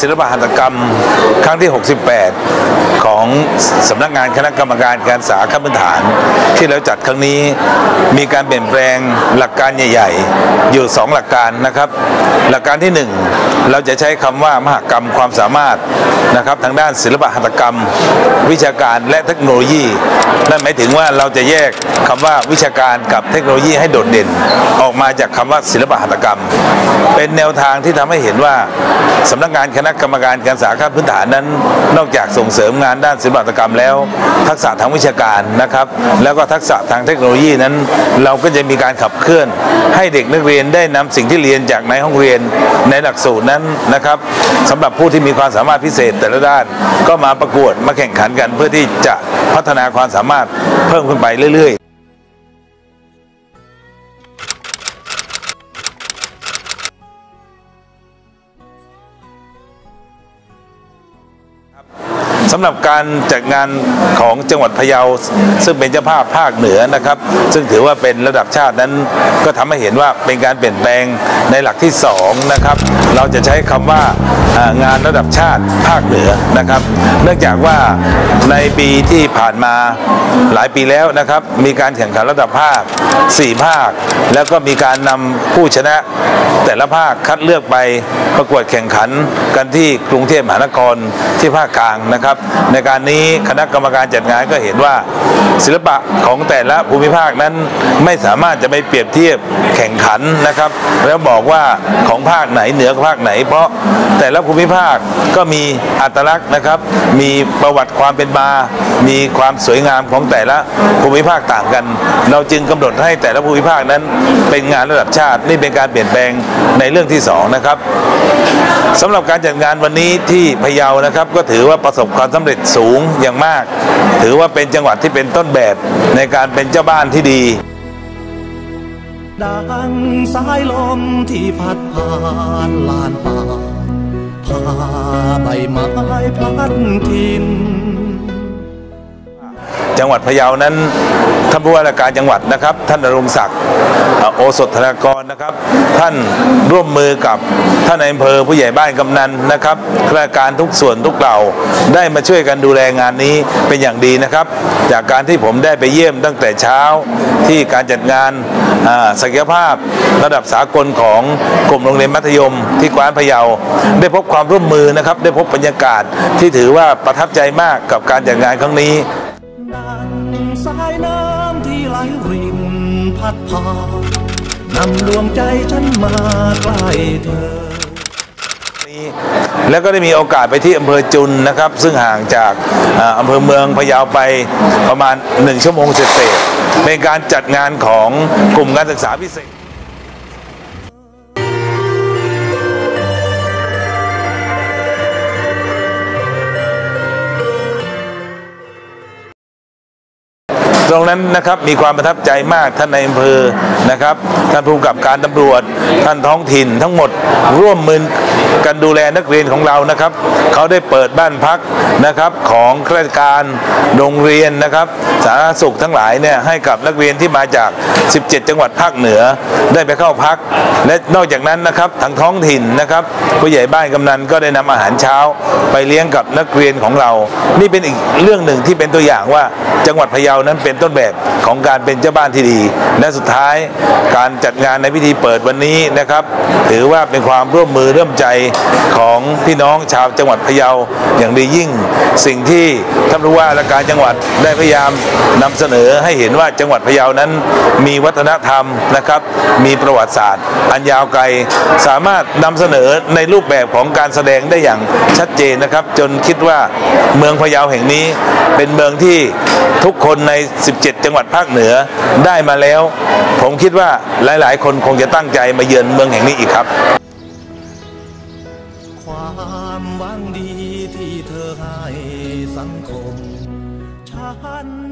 ศิลปหัตถกรรมครั้งที่ 68 ของสำนักงานคณะกรรมการการศึกษาขั้นพื้นฐาน ที่เราจัดครั้งนี้มีการเปลี่ยนแปลงหลักการใหญ่ ๆ อยู่ 2 หลักการนะครับ หลักการที่ 1 เราจะใช้คำว่ามหกรรมความสามารถนะครับทางด้านศิลปหัตถกรรม วิชาการและเทคโนโลยีนั่นหมายถึงว่าเราจะแยกคำว่าวิชาการกับเทคโนโลยีให้โดดเด่น ออกมาจากคำว่าศิลปหัตถกรรม เป็นแนวทางที่ทำให้เห็นว่า สำนักงานคณะกรรมการการศึกษาขั้นพื้นฐานนั้น นอกจากส่งเสริมงานด้านศิลปหัตถกรรมแล้ว ทักษะทางวิชาการนะครับ แล้วก็ทักษะทางเทคโนโลยีนั้น เราก็จะมีการขับเคลื่อน ให้เด็กนักเรียนได้นำสิ่งที่เรียนจากในห้องเรียนในหลักสูตรนั้นนะครับสำหรับผู้ที่มีความสามารถพิเศษแต่ละด้าน ก็มาประกวดมาแข่งขันกันเพื่อที่จะพัฒนาความสามารถเพิ่มขึ้นไปเรื่อยๆ สำหรับการจัดงานของจังหวัดพะเยา ซึ่งเป็นเจ้าภาพภาคเหนือนะครับ ซึ่งถือว่าเป็นระดับชาตินั้นก็ทำให้เห็นว่าเป็นการเปลี่ยนแปลงในหลักที่2นะครับเราจะใช้คำว่าอ่างานระดับชาติภาคเหนือนะครับ เนื่องจากว่าในปีที่ผ่านมาหลายปีแล้วนะครับ มีการแข่งขันระดับภาค 4 ภาค แล้วก็มีการนำผู้ชนะแต่ละภาคคัดเลือกไปประกวดแข่งขันกันที่กรุงเทพมหานครที่ภาคกลางนะครับในการนี้คณะกรรมการจัดงานก็เห็นว่าศิลปะของแต่ละภูมิภาคนั้นไม่สามารถจะไปเปรียบเทียบแข่งขันนะครับ แล้วบอกว่าของภาคไหนเหนือภาคไหน เพราะแต่ละภูมิภาคก็มีอัตลักษณ์นะครับ มีประวัติความเป็นมา มีความสวยงามของแต่ละภูมิภาคต่างกัน เราจึงกำหนดให้แต่ละภูมิภาคนั้นเป็นงานระดับชาตินี่เป็นการเปลี่ยนแปลงในเรื่องที่สองนะครับสำหรับการจัดงานวันนี้ที่พะเยานะครับ ก็ถือว่าประสบความสำเร็จสูงอย่างมาก ถือว่าเป็นจังหวัดที่เป็นต้นแบบในการเป็นเจ้าบ้านที่ดี ดังสายลมที่พัดผ่านลานป่าพาใบไม้พลัดถิ่น จังหวัดพะเยานั้นท่านผู้ว่าราชการจังหวัดนะครับ ท่านนรงศักดิ์โอสถธนากรนะครับ ท่านร่วมมือกับท่านนายอำเภอผู้ใหญ่บ้านกำนันนะครับข้าราชการทุกส่วนทุกเหล่าได้มาช่วยกันดูแลงานนี้เป็นอย่างดีนะครับ จากการที่ผมได้ไปเยี่ยมตั้งแต่เช้าที่การจัดงานศักยภาพระดับสากลของกลุ่มโรงเรียนมัธยม ที่กวานพะเยา ได้พบความร่วมมือนะครับ ได้พบบรรยากาศที่ถือว่าประทับใจมากกับการจัดงานครั้งนี้ ดังสายน้ำที่ไหลรินพัดพานำดวงใจฉันมาใกล้เธอ แล้วก็ได้มีโอกาสไปที่อำเภอจุนนะครับ ซึ่งห่างจากอำเภอเมืองพะเยาไปประมาณ 1 ชั่วโมงเศษเป็นการจัดงานของกลุ่มการศึกษาพิเศษ ตรงนั้นนะครับมีความประทับใจมากท่านในอำเภอนะครับท่านผู้กำกับการตำรวจท่านท้องถิ่นทั้งหมดร่วมมือ กันดูแลนักเรียนของเรานะครับ เขาได้เปิดบ้านพักนะครับของข้าราชการโรงเรียนนะครับ สาธารณสุขทั้งหลายเนี่ยให้กับนักเรียนที่มาจาก 17 จังหวัดภาคเหนือได้ไปเข้าพัก และนอกจากนั้นนะครับทางท้องถิ่นนะครับผู้ใหญ่บ้านกำนันก็ได้นำอาหารเช้า ไปเลี้ยงกับนักเรียนของเรา นี่เป็นอีกเรื่องหนึ่งที่เป็นตัวอย่างว่าจังหวัดพะเยานั้นเป็นต้นแบบของการเป็นเจ้าบ้านที่ดี และสุดท้ายการจัดงานในพิธีเปิดวันนี้นะครับ ถือว่าเป็นความร่วมมือร่วมใจของพี่น้องชาวจังหวัดพะเยาอย่างดียิ่ง สิ่งที่ท่านผู้ว่าราชการจังหวัดได้พยายามนำเสนอให้เห็นว่าจังหวัดพะเยานั้น มีวัฒนธรรมนะครับ มีประวัติศาสตร์ อันยาวไกลสามารถนำเสนอในรูปแบบของการแสดงได้อย่างชัดเจนนะครับ จนคิดว่าเมืองพะเยาแห่งนี้ เป็นเมืองที่ทุกคนใน 17 จังหวัดภาคเหนือได้มาแล้ว ผมคิดว่าหลาย ๆ คนคงจะตั้งใจมาเยือนเมืองแห่งนี้อีกครับ ความหวังดีที่เธอให้สังคมฉันชื่นชม